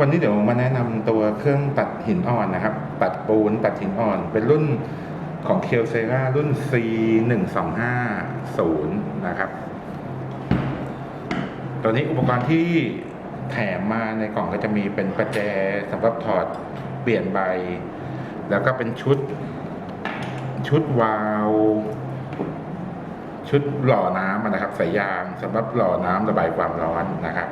วันนี้เดี๋ยวมาแนะนำตัวเครื่องตัดหินอ่อนนะครับ ตัดปูนตัดหินอ่อน เป็นรุ่นของเคลเซรารุ่น C 1 2 5 0นะครับ ตัวนี้อุปกรณ์ที่แถมมาในกล่องก็จะมีเป็นประแจสำหรับถอดเปลี่ยนใบ แล้วก็เป็นชุด ชุดวาล์วชุดหล่อน้ำนะครับสายยางสำหรับหล่อน้ำระบายความร้อนนะครับ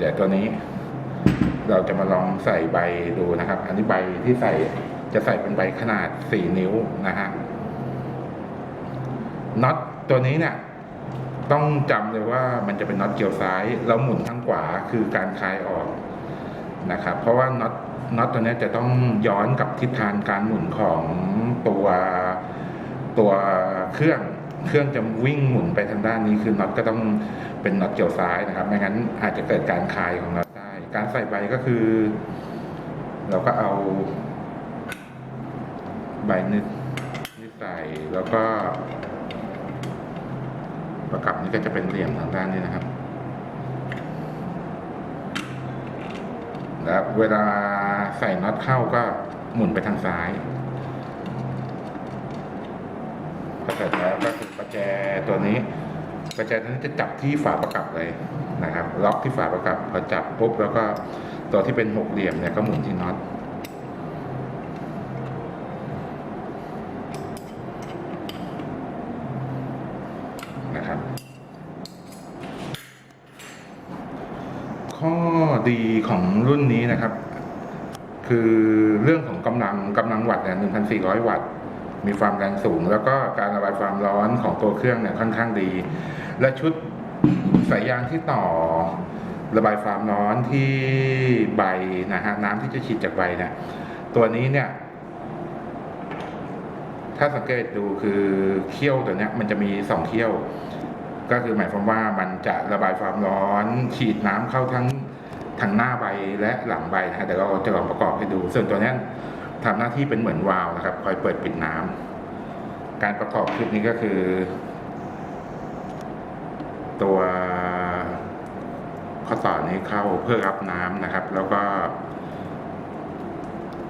เดี๋ยวตัวนี้ เราจะมาลองใส่ใบดูนะครับ อันนี้ใบที่ใส่จะใส่เป็นใบขนาด 4 นิ้วนะฮะน็อตตัวนี้เนี่ยต้องจำเลยว่ามันจะเป็นน็อตเกี่ยวซ้ายแล้วหมุนทางขวาคือการคลายออกนะครับ เพราะว่าน็อตน็อตตัวนี้จะต้องย้อนกับทิศทางการหมุนของตัวตัวเครื่อง เครื่องจะวิ่งหมุนไปทางด้านนี้คือน็อตก็ต้องเป็นน็อตเกี่ยวซ้ายนะครับ ไม่งั้นอาจจะเกิดการคลายของน็อตได้ การใส่ใบก็คือ เราก็เอา ใบนิดนิดใส่แล้วก็ ประกับนี้ก็จะเป็นเหลี่ยมทางด้านนี้นะครับ แล้วเวลาใส่น็อตเข้าก็หมุนไปทางซ้ายพอเสร็จแล้วก็ แจตัวนี้ประแจตัวนี้จะจับที่ฝาประกับเลยนะครับ ล็อกที่ฝาประกับพอจับปุ๊บแล้วก็ตัวที่เป็นหกเหลี่ยมเนี่ยก็หมุนที่น็อตนะครับ ข้อดีของรุ่นนี้นะครับ คือเรื่องของกำลังกำลังวัตต์เนี่ย1,400 วัตต์ มีความแรงสูง แล้วก็การระบายความร้อนของตัวเครื่องเนี่ยค่อนข้างดี และชุดสายยางที่ต่อระบายความร้อนที่ใบนะฮะน้ำที่จะฉีดจากใบเนี่ยตัวนี้เนี่ย ถ้าสังเกตดูคือเขี้ยวตัวเนี้ย มันจะมีสองเขี้ยว ก็คือหมายความว่ามันจะระบายความร้อน ฉีดน้ำเข้าทั้งทางหน้าใบและหลังใบนะฮะเดี๋ยวเราจะลองประกอบให้ดู ส่วนตัวนี้ ทำหน้าที่เป็นเหมือนวาล์วนะครับ คอยเปิดปิดน้ำการประกอบคลิปนี้ก็คือ ตัวข้อต่อนี้เข้าเพื่อรับน้ำนะครับ แล้วก็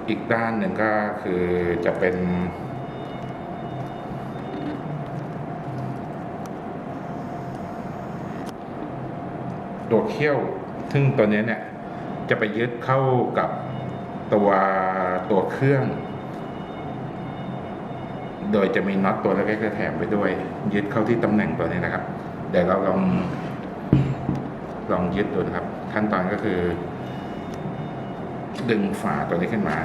อีกด้านหนึ่งก็คือจะเป็น ตัวเขี้ยวซึ่งตัวนี้เนี่ย จะไปยึดเข้ากับ ตัวตัวเครื่อง โดยจะมีน็อตตัวเล็กๆแถมไปด้วย ยึดเข้าที่ตำแหน่งตัวนี้นะครับ เดี๋ยวเราลองลองยึดดูนะครับ ขั้นตอนก็คือ ดึงฝาตัวนี้ขึ้นมา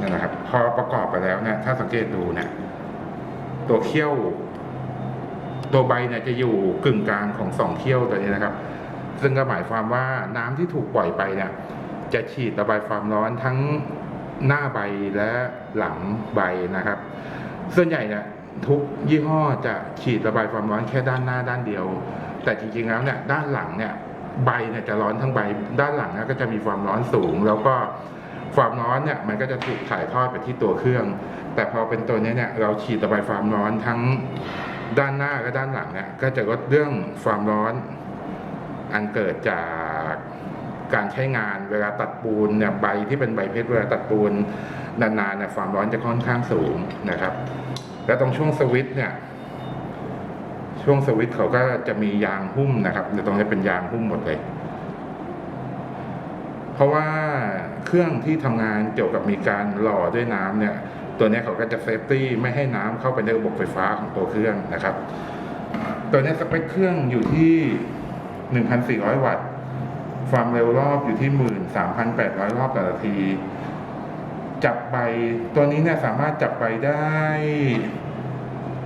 นั่นแหละครับ พอประกอบไปแล้วเนี่ยถ้าสังเกตดูเนี่ยตัวเขี้ยว ตัวใบเนี่ยจะอยู่กึ่งกลางของสองเขี้ยวตัวนี้นะครับ ซึ่งก็หมายความว่าน้ำที่ถูกปล่อยไปเนี่ยจะฉีดระบายความร้อนทั้งหน้าใบและหลังใบนะครับ ส่วนใหญ่เนี่ยทุกยี่ห้อจะฉีดระบายความร้อนแค่ด้านหน้าด้านเดียว แต่จริงๆแล้วเนี่ยด้านหลังเนี่ยใบเนี่ยจะร้อนทั้งใบ ด้านหลังเนี่ยก็จะมีความร้อนสูง แล้วก็ความร้อนเนี่ยมันก็จะถูกถ่ายทอดไปที่ตัวเครื่อง แต่พอเป็นตัวนี้เนี่ยเราฉีดระบายความร้อนทั้ง ด้านหน้าและด้านหลังเนี่ยก็จะลดเรื่องความร้อนอันเกิดจากการใช้งานเวลาตัดปูนเนี่ยใบที่เป็นใบเพชรเวลาตัดปูนนานๆเนี่ยความร้อนจะค่อนข้างสูงนะครับ แล้วตรงช่วงสวิตช์เนี่ยช่วงสวิตช์เขาก็จะมียางหุ้มนะครับในตรงนี้เป็นยางหุ้มหมดเลย เพราะว่าเครื่องที่ทำงานเกี่ยวกับมีการหล่อด้วยน้ำเนี่ย ตัวนี้เขาก็จะเซฟตี้ไม่ให้น้ำเข้าไปในระบบไฟฟ้าของตัวเครื่องนะครับ ตัวนี้สเปคเครื่องอยู่ที่ 1,400 วัตต์ ความเร็วรอบอยู่ที่ 13,800 รอบต่อนาที จับใบตัวนี้เนี่ยสามารถจับใบได้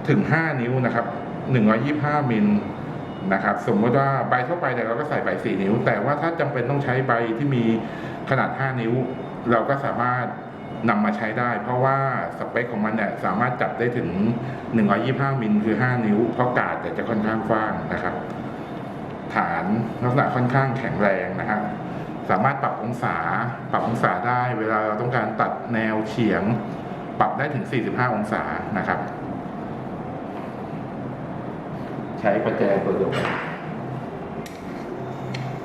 ถึง 5 นิ้วนะครับ 125 มิลนะครับสมมติว่าใบทั่วไปเนี่ยเราก็ใส่ใบ 4 นิ้ว แต่ว่าถ้าจำเป็นต้องใช้ใบที่มีขนาด 5 นิ้ว เราก็สามารถ นำมาใช้ได้ เพราะว่าสเปคของมันเนี่ยสามารถจับได้ถึง 125 มิลคือ 5 นิ้ว เพราะกาดเนี่ยจะค่อนข้างกว้างนะครับ ฐานลักษณะค่อนข้างแข็งแรงนะฮะสามารถปรับองศา ปรับองศาได้ เวลาเราต้องการตัดแนวเฉียง ปรับได้ถึง 45 องศานะครับ ใช้ประแจตัวเดียวกัน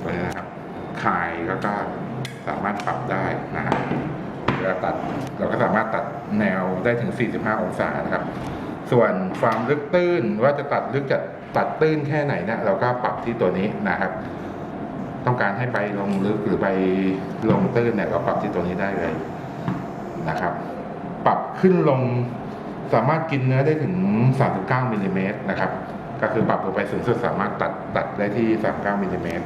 นะครับข่ายก็ก็สามารถปรับได้นะฮะ เวลาตัด เราก็สามารถตัดแนวได้ถึง 45 องศานะครับ ส่วนความลึกตื้นว่าจะตัดลึกจะตัดตื้นแค่ไหนเนี่ยเราก็ปรับที่ตัวนี้นะครับ ต้องการให้ใบลงลึกหรือใบลงตื้นเนี่ยเราปรับที่ตัวนี้ได้เลยนะครับ ปรับขึ้นลงสามารถกินเนื้อได้ถึง 39มิลลิเมตรนะครับ ก็คือปรับลงไปสูงสุดสามารถตัดตัดได้ที่ 39มิลลิเมตร